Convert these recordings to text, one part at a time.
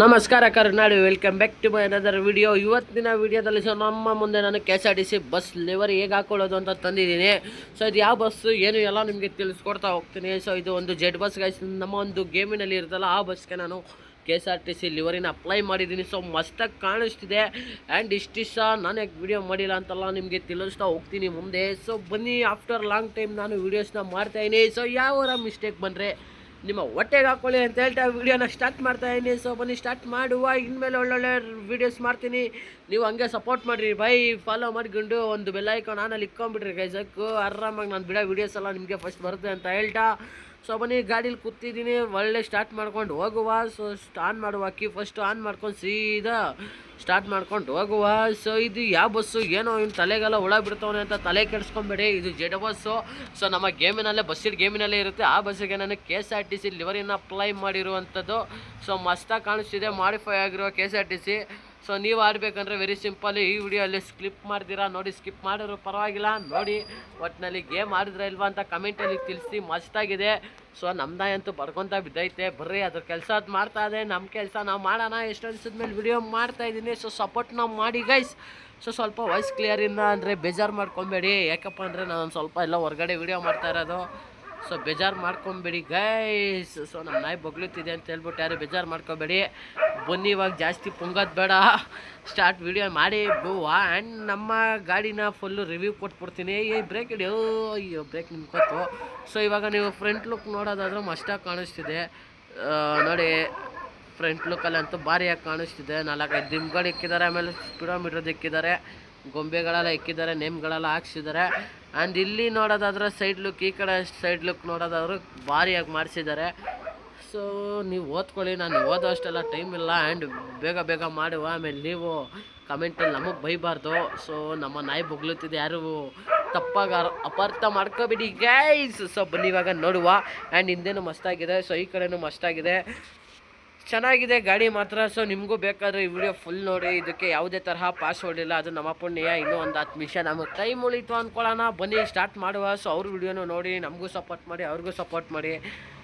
ನಮಸ್ಕಾರ Karnadu welcome back to my another video ಇವತ್ತಿನ ವಿಡಿಯೋದಲ್ಲಿ ಸೊ ನಮ್ಮ ಮುಂದೆ ನಾನು K S R T C bus livery ಹೇಗೆ ಹಾಕೊಳ್ಳೋದು ಅಂತ ತಂದಿದ್ದೀನಿ. ಸೊ ಇದು ಯಾವ ಬಸ್ಸು ಏನು ಎಲ್ಲ ನಿಮಗೆ ತಿಳಿಸ್ಕೊಡ್ತಾ ಹೋಗ್ತೀನಿ. ಸೊ ಇದು ಒಂದು ಜೆಡ್ ಬಸ್ ಗೈಸ್ ನಮ್ಮ ಒಂದು ಗೇಮಿನಲ್ಲಿ ಇರುತ್ತಲ್ಲ, ಆ ಬಸ್ಗೆ ನಾನು K S R T C ಲಿವರಿನ apply ಮಾಡಿದ್ದೀನಿ. ಸೊ ಮಸ್ತಾಗಿ ಕಾಣಿಸ್ತಿದೆ. ಆ್ಯಂಡ್ ಇಷ್ಟಿಷ್ಟ ನಾನು ಯಾಕೆ ವಿಡಿಯೋ ಮಾಡಿಲ್ಲ ಅಂತೆಲ್ಲ ನಿಮಗೆ ತಿಳಿಸ್ತಾ ಹೋಗ್ತೀನಿ ಮುಂದೆ. ಸೊ ಬನ್ನಿ ಆಫ್ಟರ್ ಲಾಂಗ್ ಟೈಮ್ ನಾನು ವೀಡಿಯೋಸ್ನ ಮಾಡ್ತಾಯಿದ್ದೀನಿ ಸೊ ಯಾವ ಮಿಸ್ಟೇಕ್ ಬಂದರೆ ನಿಮ್ಮ ಹೊಟ್ಟೆಗೆ ಹಾಕೊಳ್ಳಿ ಅಂತ ಹೇಳ್ತಾ ವಿಡಿಯೋನ ಸ್ಟಾರ್ಟ್ ಮಾಡ್ತಾ ಇದ್ದೀನಿ ಸೊ ಬನ್ನಿ, ಸ್ಟಾರ್ಟ್ ಮಾಡುವ. ಇನ್ಮೇಲೆ ಒಳ್ಳೊಳ್ಳೆ ವೀಡಿಯೋಸ್ ಮಾಡ್ತೀನಿ. ನೀವು ಹಂಗೆ ಸಪೋರ್ಟ್ ಮಾಡಿರಿ. ಬೈ ಫಾಲೋ ಮಾಡ್ಕೊಂಡು ಒಂದು ಬೆಲ್ ಐಕಾನ್ ನಾನಲ್ಲಿ ಇಕ್ಕೊಂಬಿಟ್ರಿ ಗೈಸಕ್ಕೂ ಆರಾಮಾಗಿ ನಾನು ಬಿಡೋ ವೀಡಿಯೋಸ್ ಎಲ್ಲ ನಿಮಗೆ ಫಸ್ಟ್ ಬರುತ್ತೆ ಅಂತ ಹೇಳ್ತಾ. ಸೊ ಬನ್ನಿ ಗಾಡೀಲಿ ಕೂತಿದ್ದೀನಿ, ಒಳ್ಳೆ ಸ್ಟಾರ್ಟ್ ಮಾಡ್ಕೊಂಡು ಹೋಗುವ. ಸೊ ಆನ್ ಮಾಡುವ ಕಿ ಫಸ್ಟ್ ಆನ್ ಮಾಡ್ಕೊಂಡು ಸೀದಾ ಸ್ಟಾರ್ಟ್ ಮಾಡ್ಕೊಂಡು ಹೋಗುವ. ಸೊ ಇದು ಯಾವ ಬಸ್ಸು, ಏನೋ ಇನ್ನು ತಲೆಗೆಲ್ಲ ಹುಳ ಬಿಡ್ತವನೆ ಅಂತ ತಲೆ ಕೆಡಿಸ್ಕೊಂಬೇಡಿ. ಇದು ಜೆಡ್ ಬಸ್ಸು. ಸೊ ನಮ್ಮ ಗೇಮಿನಲ್ಲೇ, ಬಸ್ಸಿನ ಗೇಮಿನಲ್ಲೇ ಇರುತ್ತೆ. ಆ ಬಸ್ಸಿಗೆ ನಾನು K S R T C ಲಿವರಿನ apply ಮಾಡಿರುವಂಥದ್ದು. ಸೊ ಮಸ್ತಾಗಿ ಕಾಣಿಸ್ತಿದೆ ಮಾಡಿಫೈ ಆಗಿರೋ K S R T C so ನೀವು ಆಡಬೇಕಂದ್ರೆ ವೆರಿ ಸಿಂಪಲ್ ಈ ವಿಡಿಯೋ ಅಲ್ಲಿ ಸ್ಕಿಪ್ ಮಾಡ್ತೀರಾ? ನೋಡಿ ಸ್ಕಿಪ್ ಮಾಡಿದ್ರು ಪರವಾಗಿಲ್ಲ. ನೋಡಿ ಒಟ್ಟಿನಲ್ಲಿ ಗೇಮ್ ಆಡಿದ್ರೆ ಇಲ್ವಾ ಅಂತ ಕಮೆಂಟಲ್ಲಿ ತಿಳಿಸಿ ಮಸ್ತಾಗಿದೆ ಸೊ ನಮ್ದ ಅಂತೂ ಬರ್ಕೊತ ಬಿದ್ದೈತೆ. ಬರ್ರಿ, ಅದ್ರ ಕೆಲಸ ಅದು ಮಾಡ್ತಾ ಇದೆ. ನಮ್ಮ ಕೆಲಸ ನಾವು ಮಾಡೋಣ. ಎಷ್ಟು ಅನ್ಸಿದ ಮೇಲೆ ವಿಡಿಯೋ ಮಾಡ್ತಾ ಇದ್ದೀನಿ. ಸೊ ಸಪೋರ್ಟ್ ನಾವು ಮಾಡಿ ಗೈಸ್ ಸೊ ಸ್ವಲ್ಪ ವಾಯ್ಸ್ ಕ್ಲಿಯರ್ ಕ್ಲಿಯರಿಂದ ಅಂದರೆ ಬೇಜಾರು ಮಾಡ್ಕೊಬೇಡಿ. ಯಾಕಪ್ಪ ಅಂದರೆ ನಾನು ಸ್ವಲ್ಪ ಎಲ್ಲ ಹೊರಗಡೆ ವಿಡಿಯೋ ಮಾಡ್ತಾ ಇರೋದು. ಸೊ ಬೇಜಾರು ಮಾಡ್ಕೊಬೇಡಿ ಗೈಸ್ ಸೊ ನಮ್ಮ ನಾಯಿ ಬಗ್ಲುತ್ತಿದೆ ಅಂತ ಹೇಳ್ಬಿಟ್ಟು ಯಾರು ಬೇಜಾರು ಮಾಡ್ಕೊಬೇಡಿ. ಬನ್ನಿ, ಇವಾಗ ಜಾಸ್ತಿ ಪುಂಗೋದು ಬೇಡ. ಸ್ಟಾರ್ಟ್ ವಿಡಿಯೋ ಮಾಡಿ ಬೋವಾ ಆ್ಯಂಡ್ ನಮ್ಮ ಗಾಡಿನ ಫುಲ್ಲು ರಿವ್ಯೂ ಕೊಟ್ಬಿಡ್ತೀನಿ. ಏ ಬ್ರೇಕ್ ಹಿಡಿಯೋ ಅಯ್ಯೋ ಬ್ರೇಕ್ ನಿಮ್ಕೊತ್ತು ಸೊ ಇವಾಗ ನೀವು ಫ್ರಂಟ್ ಲುಕ್ ನೋಡೋದಾದ್ರೆ ಮಸ್ತಾಗಿ ಕಾಣಿಸ್ತಿದೆ. ನೋಡಿ ಫ್ರಂಟ್ ಲುಕ್ಕಲ್ಲಂತೂ ಭಾರಿಯಾಗಿ ಕಾಣಿಸ್ತಿದೆ. ನಾಲ್ಕೈದು ದಿಮ್ಗಳು ಇಕ್ಕಿದ್ದಾರೆ, ಆಮೇಲೆ ಸ್ಪೀಡೋಮೀಟ್ರದ್ದು ಇಕ್ಕಿದ್ದಾರೆ. ಗೊಂಬೆಗಳೆಲ್ಲ ಇಕ್ಕಿದ್ದಾರೆ ನೇಮ್ಗಳೆಲ್ಲ ಹಾಕ್ಸಿದ್ದಾರೆ. ಆ್ಯಂಡ್ ಇಲ್ಲಿ ನೋಡೋದಾದ್ರೆ ಸೈಡ್ ಲುಕ್ ಈ ಕಡೆ ಸೈಡ್ ಲುಕ್ ನೋಡೋದಾದ್ರೆ ಭಾರಿಯಾಗಿ ಮಾಡಿಸಿದ್ದಾರೆ. ಸೊ ನೀವು ಓದ್ಕೊಳ್ಳಿ, ನಾನು ಓದೋ ಅಷ್ಟೆಲ್ಲ ಟೈಮ್ ಇಲ್ಲ ಆ್ಯಂಡ್ ಬೇಗ ಬೇಗ ಮಾಡುವ. ಆಮೇಲೆ ನೀವು ಕಮೆಂಟಲ್ಲಿ ನಮಗೆ ಬೈಬಾರ್ದು. ಸೊ ನಮ್ಮ ನಾಯಿ ಬೊಗ್ಲುತ್ತಿದೆ ಯಾರು? ತಪ್ಪಾಗ ಅಪಾರ್ಥ ಮಾಡ್ಕೋಬಿಡಿ ಗೈಸ್ ಸೊ ಬನ್ನಿ ಇವಾಗ ನೋಡುವ. ಆ್ಯಂಡ್ ಹಿಂದೆನೂ ಮಸ್ತಾಗಿದೆ. ಸೊ ಈ ಕಡೆನೂ ಮಸ್ತಾಗಿದೆ. ಚೆನ್ನಾಗಿದೆ, ಗಾಡಿ ಮಾತ್ರ. ಸೊ ನಿಮಗೂ ಬೇಕಾದ್ರೆ ಈ ವಿಡಿಯೋ ಫುಲ್ ನೋಡಿ. ಇದಕ್ಕೆ ಯಾವುದೇ ತರಹ ಪಾಸ್ವರ್ಡ್ ಇಲ್ಲ. ಅದು ನಮ್ಮ ಪುಣ್ಯ. ಇನ್ನೂ ಒಂದು ಹತ್ತು ನಿಮಿಷ ನಮಗೆ ಟೈಮ್ ಉಳಿತು ಅಂದ್ಕೊಳ್ಳೋಣ ಬನ್ನಿ ಸ್ಟಾರ್ಟ್ ಮಾಡುವ. ಸೊ ಅವ್ರ ವಿಡಿಯೋನು ನೋಡಿ. ನಮಗೂ ಸಪೋರ್ಟ್ ಮಾಡಿ, ಅವ್ರಿಗೂ ಸಪೋರ್ಟ್ ಮಾಡಿ.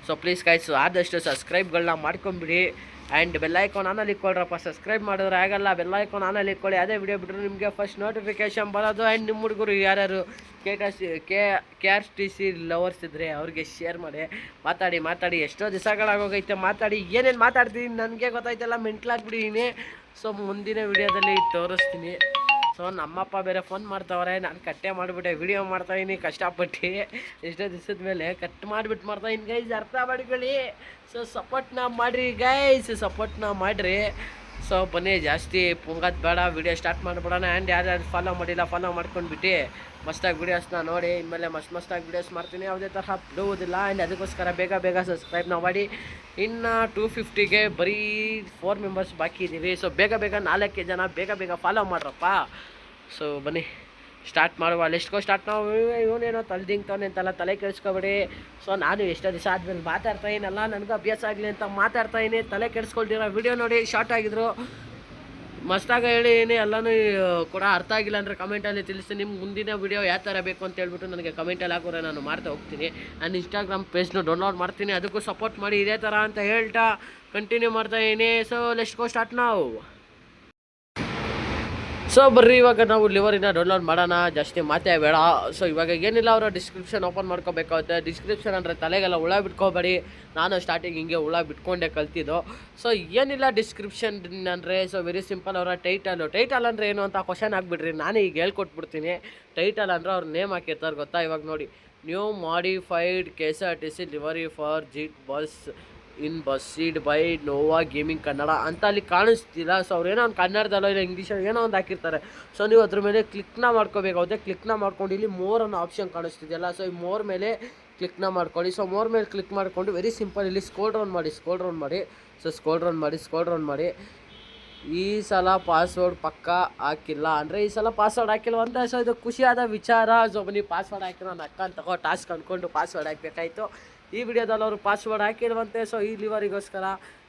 ಸೊ ಪ್ಲೀಸ್ ಕಾಯ್ಸು ಆದಷ್ಟು ಸಬ್ಸ್ಕ್ರೈಬ್ಗಳನ್ನ ಮಾಡ್ಕೊಂಬಿಡಿ. ಆ್ಯಂಡ್ ಬೆಲ್ಲೈಕಾನ್ ಆನಲ್ಲಿ ಇಕ್ಕೊಳ್ರಪ್ಪ. ಸಬ್ಸ್ಕ್ರೈಬ್ ಮಾಡಿದ್ರೆ ಆಗಲ್ಲ. ಬೆಲ್ಲೈಕಾನ್ ಆನಲ್ಲಿ ಇಕ್ಕೊಳ್ಳಿ ಅದೇ ವಿಡಿಯೋ ಬಿಟ್ಟರೆ ನಿಮಗೆ ಫಸ್ಟ್ ನೋಟಿಫಿಕೇಶನ್ ಬರೋದು. ಆ್ಯಂಡ್ ನಿಮ್ಮ ಹುಡುಗರು ಯಾರ್ಯಾರು K T K K R T C lovers ಇದ್ದರೆ ಅವ್ರಿಗೆ ಶೇರ್ ಮಾಡಿ. ಮಾತಾಡಿ ಮಾತಾಡಿ. ಎಷ್ಟೋ ದಿವಸಗಳಾಗೋಗೈತೆ. ಮಾತಾಡಿ. ಏನೇನು ಮಾತಾಡ್ತೀನಿ? ನನಗೆ ಗೊತ್ತಾಯ್ತಲ್ಲ. ಮೆಂಟ್ಲಾಗ್ಬಿಟ್ಟಿದ್ದೀನಿ ಸೊ ಮುಂದಿನ ವಿಡಿಯೋದಲ್ಲಿ ತೋರಿಸ್ತೀನಿ. ಸೊ ನಮ್ಮಪ್ಪ ಬೇರೆ ಫೋನ್ ಮಾಡ್ತಾವ್ರೆ, ನಾನು ಕಟ್ಟೆ ಮಾಡಿಬಿಟ್ಟೆ ವಿಡಿಯೋ ಮಾಡ್ತಾಯಿನಿ ಕಷ್ಟಪಟ್ಟು. ಎಷ್ಟೋ ದಿವಸದ ಮೇಲೆ ಕಟ್ ಮಾಡಿಬಿಟ್ಟು ಮಾಡ್ತಾಯಿನಿ ಗೈಸ್ ಅರ್ಥ ಮಾಡ್ಕೊಳ್ಳಿ. ಸೊ ಸಪೋರ್ಟ್ನ ಮಾಡಿರಿ ಗೈಸ್ ಸಪೋರ್ಟ್ನ ಮಾಡಿರಿ. ಸೊ ಬನ್ನಿ, ಜಾಸ್ತಿ ಪುಂಗದ್ ಬೇಡ ವೀಡಿಯೋ ಸ್ಟಾರ್ಟ್ ಮಾಡಿಬಿಡೋಣ. ಆ್ಯಂಡ್ ಯಾರ್ಯಾರು ಫಾಲೋ ಮಾಡಿಲ್ಲ ಫಾಲೋ ಮಾಡ್ಕೊಂಡ್ಬಿಟ್ಟು ಮಸ್ತಾಗಿ ವೀಡಿಯೋಸ್ನ ನೋಡಿ, ಇನ್ಮೇಲೆ ಮಸ್ತ್ ಮಸ್ತಾಗಿ ವೀಡಿಯೋಸ್ ಮಾಡ್ತೀನಿ. ಯಾವುದೇ ತರಹ ಬಿಡುವುದಿಲ್ಲ. ಆ್ಯಂಡ್ ಅದಕ್ಕೋಸ್ಕರ ಬೇಗ ಬೇಗ ಸಬ್ಸ್ಕ್ರೈಬ್ನ ಮಾಡಿ. ಇನ್ನು ಟೂ ಫಿಫ್ಟಿಗೆ ಬರೀ ಫೋರ್ ಮೆಂಬರ್ಸ್ ಬಾಕಿ ಇದ್ದೀವಿ ಸೊ ಬೇಗ ಬೇಗ ನಾಲ್ಕೇ ಜನ ಬೇಗ ಬೇಗ ಫಾಲೋ ಮಾಡ್ರಪ್ಪ. ಸೊ ಬನ್ನಿ. ಸ್ಟಾರ್ಟ್ ಮಾಡುವ ಲಿಸ್ಟ್ಗೋ ಸ್ಟಾರ್ಟ್ ನಾವು ಇವನೇನೋ ತಲೆದಿಂಗ್ತಾನೆ ಅಂತೆಲ್ಲ ತಲೆ ಕೆಡಿಸ್ಕೊಬೇಡಿ. ಸೊ ನಾನು ಎಷ್ಟೋ ದಿವಸ ಆದ್ಮೇಲೆ ಮಾತಾಡ್ತಾ ಏನಲ್ಲ ನನಗೂ ಅಭ್ಯಾಸ ಆಗಲಿ ಅಂತ ಮಾತಾಡ್ತಾ ಇದೀನಿ ತಲೆ ಕೆಡಿಸ್ಕೊಳ್ತೀರ ವಿಡಿಯೋ ನೋಡಿ ಶಾರ್ಟ್ ಆಗಿದ್ರು. ಮಸ್ತಾಗ ಹೇಳಿ, ಏನೇ ಎಲ್ಲನೂ ಕೂಡ ಅರ್ಥ ಆಗಿಲ್ಲ ಅಂದರೆ ಕಮೆಂಟಲ್ಲಿ ತಿಳಿಸಿ. ನಿಮ್ಗೆ ಮುಂದಿನ ವಿಡಿಯೋ ಯಾವ ಥರ ಬೇಕು ಅಂತ ಹೇಳ್ಬಿಟ್ಟು ನನಗೆ ಕಮೆಂಟಲ್ಲಿ ಹಾಕೋರೆ ನಾನು ಮಾಡ್ತಾ ಹೋಗ್ತೀನಿ. ನಾನು ಇನ್ಸ್ಟಾಗ್ರಾಮ್ ಪೇಜ್ನ ಡೌನ್ಲೋಡ್ ಮಾಡ್ತೀನಿ. ಅದಕ್ಕೂ ಸಪೋರ್ಟ್ ಮಾಡಿ, ಇದೇ ಥರ ಅಂತ ಹೇಳ್ತಾ ಕಂಟಿನ್ಯೂ ಮಾಡ್ತಾ ಇದೀನಿ ಸೊ ಲೆಸ್ಟ್ ಗೋ ಸ್ಟಾರ್ಟ್ ನಾವು ಸೊ ಬರ್ರಿ, ಇವಾಗ ನಾವು ಲಿವರಿನ ಡೌನ್ಲೋಡ್ ಮಾಡೋಣ. ಜಾಸ್ತಿ ಮಾತೇ ಬೇಡ. ಸೊ ಇವಾಗ ಏನಿಲ್ಲ ಅವರ ಡಿಸ್ಕ್ರಿಪ್ಷನ್ ಓಪನ್ ಮಾಡ್ಕೋಬೇಕಾಗುತ್ತೆ. ಡಿಸ್ಕ್ರಿಪ್ಷನ್ ಅಂದರೆ ತಲೆಗೆಲ್ಲ ಹುಳ ಬಿಟ್ಕೋಬೇಡಿ. ನಾನು ಸ್ಟಾರ್ಟಿಂಗ್ ಹಿಂಗೆ ಹುಳ ಬಿಟ್ಕೊಂಡೆ ಕಲ್ತಿದ್ದು. ಸೊ ಏನಿಲ್ಲ ಡಿಸ್ಕ್ರಿಪ್ಷನ್ ಅಂದರೆ ಸೊ ವೆರಿ ಸಿಂಪಲ್ ಅವರ ಟೈಟಲು ಟೈಟಲ್ ಅಂದರೆ ಏನು ಅಂತ ಕ್ವಶನ್ ಆಗಿಬಿಡ್ರಿ ನಾನು ಈಗ ಹೇಳ್ಕೊಟ್ಬಿಡ್ತೀನಿ. ಟೈಟಲ್ ಅಂದರೆ ಅವ್ರ ನೇಮ್ ಹಾಕಿರ್ತಾರೆ ಗೊತ್ತಾ? ಇವಾಗ ನೋಡಿ. New modified K S R T C livery for jet bus in BUSSID by Nova gaming Kannada ಅಂತ ಅಲ್ಲಿ ಕಾಣಿಸ್ತಿಲ್ಲ. ಸೊ ಅವ್ರು ಏನೋ ಒಂದು ಕನ್ನಡದಲ್ಲೋ ಇಲ್ಲ ಇಂಗ್ಲೀಷಲ್ಲಿ ಏನೋ ಒಂದು ಹಾಕಿರ್ತಾರೆ. ಸೊ ನೀವು ಅದ್ರ ಮೇಲೆ ಕ್ಲಿಕ್ನ ಮಾಡ್ಕೋಬೇಕಾಗುತ್ತೆ ಕ್ಲಿಕ್ನ ಮಾಡ್ಕೊಂಡು ಇಲ್ಲಿ ಮೋರ್ ಅನ್ನೋ ಆಪ್ಷನ್ ಕಾಣಿಸ್ತಿದೆಯಲ್ಲ. ಸೊ ಈ ಮೋರ್ ಮೇಲೆ ಕ್ಲಿಕ್ನ ಮಾಡ್ಕೊಳ್ಳಿ. ಸೊ ಮೋರ್ ಮೇಲೆ ಕ್ಲಿಕ್ ಮಾಡಿಕೊಂಡು ವೆರಿ ಸಿಂಪಲ್ ಇಲ್ಲಿ ಸ್ಕೋಲ್ ರೌನ್ ಮಾಡಿ ಸ್ಕೋಲ್ ರೌನ್ ಮಾಡಿ. ಸೊ ಸ್ಕೋಲ್ ರೌನ್ ಮಾಡಿ ಸ್ಕೋಲ್ ರೌನ್ ಮಾಡಿ. ಈ ಸಲ ಪಾಸ್ವರ್ಡ್ ಪಕ್ಕ ಹಾಕಿಲ್ಲ. ಅಂದರೆ ಈ ಸಲ ಪಾಸ್ವರ್ಡ್ ಹಾಕಿಲ್ಲ ಅಂತ? ಸೊ ಇದು ಖುಷಿಯಾದ ವಿಚಾರ. ಸೊ ಬನ್ನಿ ಪಾಸ್ವರ್ಡ್ ಹಾಕಿ ನಾನು ಅಕ್ಕ ತಗೋ ಟಾಸ್ಕ್ ಅಂದ್ಕೊಂಡು ಪಾಸ್ವರ್ಡ್ ಹಾಕಬೇಕಾಯಿತು. ಈ ವಿಡಿಯೋದಲ್ಲಿ ಅವರು ಪಾಸ್ವರ್ಡ್ ಹಾಕಿರುವಂತೆ ಸೊ ಈ ಲಿವರಿಗೋಸ್ಕರ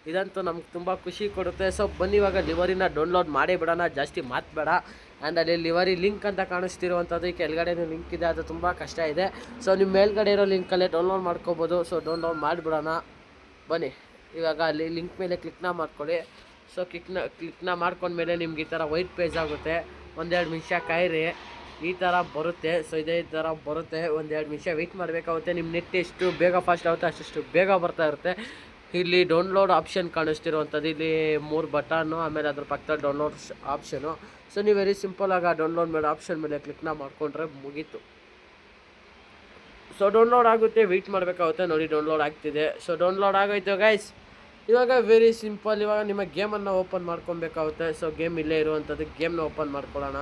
ಇದಂತೂ ನಮ್ಗೆ ತುಂಬ ಖುಷಿ ಕೊಡುತ್ತೆ. ಸೊ ಬನ್ನಿ, ಇವಾಗ ಲಿವರಿನ ಡೌನ್ಲೋಡ್ ಮಾಡೇ ಬಿಡೋಣ. ಜಾಸ್ತಿ ಮಾತಬೇಡ. ಆ್ಯಂಡ್ ಅಲ್ಲಿ ಲಿವರಿ ಲಿಂಕ್ ಅಂತ ಕಾಣಿಸ್ತಿರುವಂಥದ್ದು. ಕೆಳಗಡೆನೂ ಲಿಂಕ್ ಇದೆ, ಅದು ತುಂಬ ಕಷ್ಟ ಇದೆ. ಸೊ ನಿಮ್ಮ ಮೇಲ್ಗಡೆ ಇರೋ ಲಿಂಕಲ್ಲೇ ಡೌನ್ಲೋಡ್ ಮಾಡ್ಕೋಬೋದು. ಸೊ ಡೌನ್ಲೋಡ್ ಮಾಡಿಬಿಡೋಣ. ಬನ್ನಿ, ಇವಾಗ ಅಲ್ಲಿ ಲಿಂಕ್ ಮೇಲೆ ಕ್ಲಿಕ್ನ ಮಾಡ್ಕೊಳ್ಳಿ. ಸೊ ಕ್ಲಿಕ್ನ ಕ್ಲಿಕ್ನ ಮಾಡ್ಕೊಂಡ್ಮೇಲೆ ನಿಮ್ಗೆ ಈ ಥರ ವೈಟ್ ಪೇಜ್ ಆಗುತ್ತೆ. ಒಂದೆರಡು ನಿಮಿಷ ಕಾಯಿರಿ ಈ ಥರ ಬರುತ್ತೆ. ಸೊ ಇದೇ ಥರ ಬರುತ್ತೆ. ಒಂದೆರಡು ನಿಮಿಷ ವೆಯ್ಟ್ ಮಾಡಬೇಕಾಗುತ್ತೆ. ನಿಮ್ಮ ನೆಟ್ ಎಷ್ಟು ಬೇಗ ಫಾಸ್ಟ್ ಆಗುತ್ತೆ ಅಷ್ಟು ಬೇಗ ಬರ್ತಾ ಇರುತ್ತೆ. ಇಲ್ಲಿ ಡೌನ್ಲೋಡ್ ಆಪ್ಷನ್ ಕಾಣಿಸ್ತಿರುವಂಥದ್ದು. ಇಲ್ಲಿ ಮೂರು ಬಟನ್ನು ಆಮೇಲೆ ಅದ್ರ ಪಕ್ಕದಲ್ಲಿ ಡೌನ್ಲೋಡ್ ಆಪ್ಷನು ಸೊ ನೀವು ವೆರಿ ಸಿಂಪಲಾಗಿ ಆ ಡೌನ್ಲೋಡ್ ಮೇಲೆ ಆಪ್ಷನ್ ಮೇಲೆ ಕ್ಲಿಕ್ನ ಮಾಡ್ಕೊಂಡ್ರೆ ಮುಗೀತು. ಸೊ ಡೌನ್ಲೋಡ್ ಆಗುತ್ತೆ ವೆಯ್ಟ್ ಮಾಡಬೇಕಾಗುತ್ತೆ. ನೋಡಿ ಡೌನ್ಲೋಡ್ ಆಗ್ತಿದೆ. ಸೊ ಡೌನ್ಲೋಡ್ ಆಗೋಯ್ತು ಗೈಸ್ ಇವಾಗ ವೆರಿ ಸಿಂಪಲ್ ಇವಾಗ ನಿಮ್ಮ ಗೇಮನ್ನು ಓಪನ್ ಮಾಡ್ಕೊಬೇಕಾಗುತ್ತೆ. ಸೊ ಗೇಮ್ ಇಲ್ಲೇ ಇರುವಂಥದ್ದು ಗೇಮ್ನ ಓಪನ್ ಮಾಡ್ಕೊಳ್ಳೋಣ.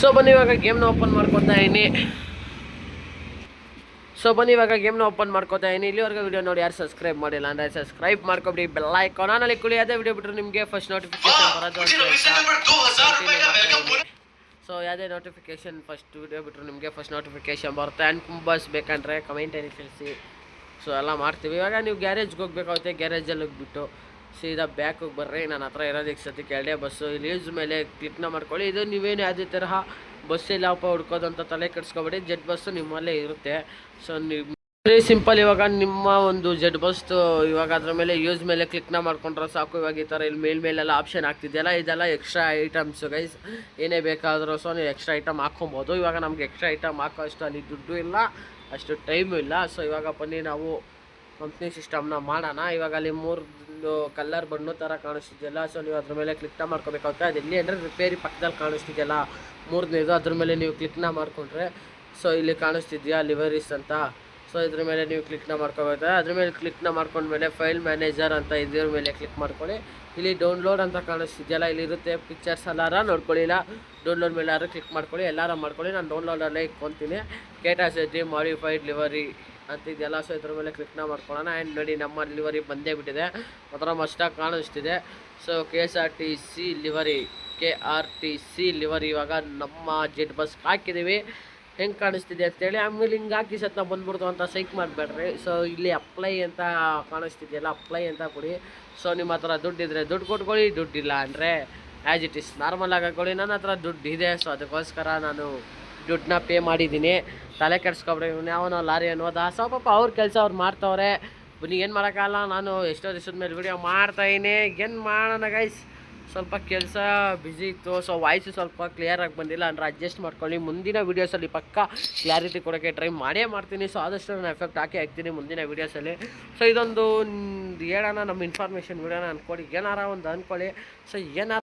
ಸೊ ಬನ್ನಿ ಇವಾಗ ಗೇಮ್ನ ಓಪನ್ ಮಾಡ್ಕೊತಾ ಇದ್ದೀನಿ. ಸೊ ಬನ್ನಿ ಇವಾಗ ಗೇಮ್ನ ಓಪನ್ ಮಾಡ್ಕೊತಾ ಇದ್ದೀನಿ. ಇಲ್ಲಿವರೆಗೂ ವಿಡಿಯೋ ನೋಡಿ ಯಾರು ಸಬ್ಸ್ಕ್ರೈಬ್ ಮಾಡಿಲ್ಲ ಅಂದರೆ ಸಬ್ಸ್ಕ್ರೈಬ್ ಮಾಡ್ಕೊಬಿಡಿ ಬೆಲ್ ಐಕಾನ್ ಆನಲ್ಲಿ ಕುಳಿ ಅದೇ ವಿಡಿಯೋ ಬಿಟ್ಟರೆ ನಿಮಗೆ ಫಸ್ಟ್ ನೋಟಿಫಿಕೇಶನ್ ಬರೋದು ಸೊ ಯಾವುದೇ ನೋಟಿಫಿಕೇಶನ್ ಫಸ್ಟ್ ವಿಡಿಯೋ ಬಿಟ್ಟರು ನಿಮಗೆ ಫಸ್ಟ್ ನೋಟಿಫಿಕೇಶನ್ ಬರುತ್ತೆ. ಆ್ಯಂಡ್ ಕುಂಬಸ್ ಬೇಕಂದರೆ ಕಮೆಂಟಲ್ಲಿ ತಿಳಿಸಿ. ಸೊ ಎಲ್ಲ ಮಾಡ್ತೀವಿ. ಇವಾಗ ನೀವು ಗ್ಯಾರೇಜ್ಗೆ ಹೋಗ್ಬೇಕಾಗುತ್ತೆ ಗ್ಯಾರೇಜಲ್ಲಿ ಹೋಗ್ಬಿಟ್ಟು ಸೀದಾ ಬ್ಯಾಕಿಗೆ ಬರ್ರಿ ನನ್ನ ಹತ್ರ ಇರೋದಕ್ಕೆ ಸದ್ಯಕ್ಕೆ ಎರಡೇ ಬಸ್ಸು ಇಲ್ಲಿ ಮೇಲೆ ಕ್ಲಿಕ್ನ ಮಾಡ್ಕೊಳ್ಳಿ. ಇದು ನೀವೇನು ಯಾವುದೇ ತರಹ ಬಸ್ ಇಲ್ಲಪ್ಪ ಹುಡ್ಕೋದು ಅಂತ ತಲೆ ಕೆಡಿಸ್ಕೊಬೇಡಿ. ಜೆಟ್ ಬಸ್ಸು ನಿಮ್ಮಲ್ಲೇ ಇರುತ್ತೆ. ಸೊ ನೀವು ವೆರಿ ಸಿಂಪಲ್ ಇವಾಗ ನಿಮ್ಮ ಒಂದು ಜೆಡ್ ಬಸ್ಟ್ ಇವಾಗ ಅದ್ರ ಮೇಲೆ ಯೂಸ್ ಮೇಲೆ ಕ್ಲಿಕ್ನ ಮಾಡ್ಕೊಂಡ್ರೆ ಸಾಕು. ಇವಾಗ ಈ ಥರ ಇಲ್ಲಿ ಮೇಲ್ ಮೇಲೆಲ್ಲ ಆಪ್ಷನ್ ಆಗ್ತಿದೆಯಲ್ಲ, ಇದೆಲ್ಲ ಎಕ್ಸ್ಟ್ರಾ ಐಟಮ್ಸ್ ಗೈಸ್ ಏನೇ ಬೇಕಾದರೂ ಸೊ ನೀವು ಎಕ್ಸ್ಟ್ರಾ ಐಟಮ್ ಹಾಕ್ಕೊಬೋದು. ಇವಾಗ ನಮ್ಗೆ ಎಕ್ಸ್ಟ್ರಾ ಐಟಮ್ ಹಾಕೋ ಅಷ್ಟು ಅಲ್ಲಿ ದುಡ್ಡು ಇಲ್ಲ, ಅಷ್ಟು ಟೈಮು ಇಲ್ಲ. ಸೊ ಇವಾಗ ಬನ್ನಿ ನಾವು ಕಂಪ್ನಿ ಸಿಸ್ಟಮ್ನ ಮಾಡೋಣ. ಇವಾಗ ಅಲ್ಲಿ ಮೂರು ಕಲರ್ ಬಣ್ಣ ಥರ ಕಾಣಿಸ್ತಿದೆಯಲ್ಲ ಸೊ ನೀವು ಅದ್ರ ಮೇಲೆ ಕ್ಲಿಕ್ನ ಮಾಡ್ಕೋಬೇಕಾಗುತ್ತೆ. ಅದು ಎಲ್ಲಿ ಅಂದರೆ ರಿಪೇರಿ ಪಕ್ಕದಲ್ಲಿ ಕಾಣಿಸ್ತಿದೆಯಲ್ಲ ಮೂರನೇದು ಅದ್ರ ಮೇಲೆ ನೀವು ಕ್ಲಿಕ್ನ ಮಾಡಿಕೊಂಡ್ರೆ ಸೊ ಇಲ್ಲಿ ಕಾಣಿಸ್ತಿದ್ಯಾ ಲಿವರೀಸ್ ಅಂತ. ಸೊ ಇದ್ರ ಮೇಲೆ ನೀವು ಕ್ಲಿಕ್ನ ಮಾಡ್ಕೋಬೇಕು ಅದ್ರ ಮೇಲೆ ಕ್ಲಿಕ್ನ ಮಾಡ್ಕೊಂಡ್ಮೇಲೆ ಫೈಲ್ ಮ್ಯಾನೇಜರ್ ಅಂತ ಇದ್ರ ಮೇಲೆ ಕ್ಲಿಕ್ ಮಾಡ್ಕೊಳ್ಳಿ. ಇಲ್ಲಿ ಡೌನ್ಲೋಡ್ ಅಂತ ಕಾಣಿಸ್ತಿದೆಯಲ್ಲ ಇಲ್ಲಿರುತ್ತೆ ಪಿಕ್ಚರ್ಸ್ ಎಲ್ಲಾರ ನೋಡ್ಕೊಳ್ಳಿಲ್ಲ ಡೌನ್ಲೋಡ್ ಮೇಲೆ ಯಾರು ಕ್ಲಿಕ್ ಮಾಡ್ಕೊಳ್ಳಿ, ಎಲ್ಲಾರ ಮಾಡ್ಕೊಳ್ಳಿ. ನಾನು ಡೌನ್ಲೋಡಲ್ಲೇ ಇಟ್ಕೊತೀನಿ. ಕೇಟಾಸಿಟಿ ಮಾಡಿಫೈಡ್ ಲಿವರಿ ಅಂತಿದೆಯಲ್ಲ ಸೊ ಇದ್ರ ಮೇಲೆ ಕ್ಲಿಕ್ನ ಮಾಡ್ಕೊಳ್ಳೋಣ. ಆ್ಯಂಡ್ ನೋಡಿ, ನಮ್ಮ ಲಿವರಿ ಬಂದೇ ಬಿಟ್ಟಿದೆ. ಅದರ ಮಸ್ಟಾಗಿ ಕಾಣಿಸ್ತಿದೆ. So K S R T C livery K R T C livery ಇವಾಗ ನಮ್ಮ ಜೆಟ್ ಬಸ್ ಹಾಕಿದ್ದೀವಿ. ಹೆಂಗೆ ಕಾಣಿಸ್ತಿದೆ ಅಂತೇಳಿ, ಆಮೇಲೆ ಹಿಂಗೆ ಹಾಕಿ ಸತ್ನ ಬಂದ್ಬಿಡ್ತು ಅಂತ ಸೈಕ್ ಮಾಡಬೇಡ್ರಿ. ಸೊ ಇಲ್ಲಿ ಅಪ್ಲೈ ಅಂತ ಕಾಣಿಸ್ತಿದೆಯಲ್ಲ ಅಪ್ಲೈ ಅಂತ ಕೊಡಿ. ಸೊ ನಿಮ್ಮ ಹತ್ರ ದುಡ್ಡಿದ್ರೆ ದುಡ್ಡು ಕೊಟ್ಕೊಳ್ಳಿ ದುಡ್ಡಿಲ್ಲ ಅಂದರೆ ಆ್ಯಸ್ ಇಟ್ ಇಸ್ ನಾರ್ಮಲ್ ಆಗಿ ಹಾಕೊಳ್ಳಿ. ನನ್ನ ಹತ್ರ ದುಡ್ಡು ಇದೆ ಸೊ ಅದಕ್ಕೋಸ್ಕರ ನಾನು ದುಡ್ಡನ್ನ ಪೇ ಮಾಡಿದ್ದೀನಿ. ತಲೆ ಕೆಡ್ಸ್ಕೊಬ್ರಿ ಯಾವನೋ ಲಾರಿ ಅನ್ನೋದ. ಸೊ ಪಾಪ ಅವ್ರ ಕೆಲಸ ಅವ್ರು ಮಾಡ್ತವ್ರೆ. ಬನ್ನಿ ಏನು ಮಾಡೋಕ್ಕಲ್ಲ ನಾನು ಎಷ್ಟೋ ದಿವಸದ ಮೇಲೆ ವೀಡಿಯೋ ಮಾಡ್ತಾಯಿನಿ ಏನು ಮಾಡೋಣ ಗೈಸ್ ಸ್ವಲ್ಪ ಕೆಲಸ ಬ್ಯುಸಿ ಇತ್ತು. ಸೊ ವಾಯ್ಸು ಸ್ವಲ್ಪ ಕ್ಲಿಯರಾಗಿ ಬಂದಿಲ್ಲ. ಅಂದರೆ ಅಡ್ಜಸ್ಟ್ ಮಾಡ್ಕೊಳ್ಳಿ. ಮುಂದಿನ ವೀಡಿಯೋಸಲ್ಲಿ ಪಕ್ಕ ಕ್ಲಾರಿಟಿ ಕೊಡೋಕ್ಕೆ ಟ್ರೈ ಮಾಡೇ ಮಾಡ್ತೀನಿ. ಸೊ ಆದಷ್ಟು ನಾನು ಎಫೆಕ್ಟ್ ಹಾಕಿ ಹಾಕ್ತೀನಿ ಮುಂದಿನ ವೀಡಿಯೋಸಲ್ಲಿ ಸೊ ಇದೊಂದು ಹೇಳೋಣ ನಮ್ಮ ಇನ್ಫಾರ್ಮೇಷನ್ ವೀಡಿಯೋನ ಅಂದ್ಕೊಳ್ಳಿ ಏನಾರ ಒಂದು ಅಂದ್ಕೊಳ್ಳಿ ಸೊ ಏನಾರ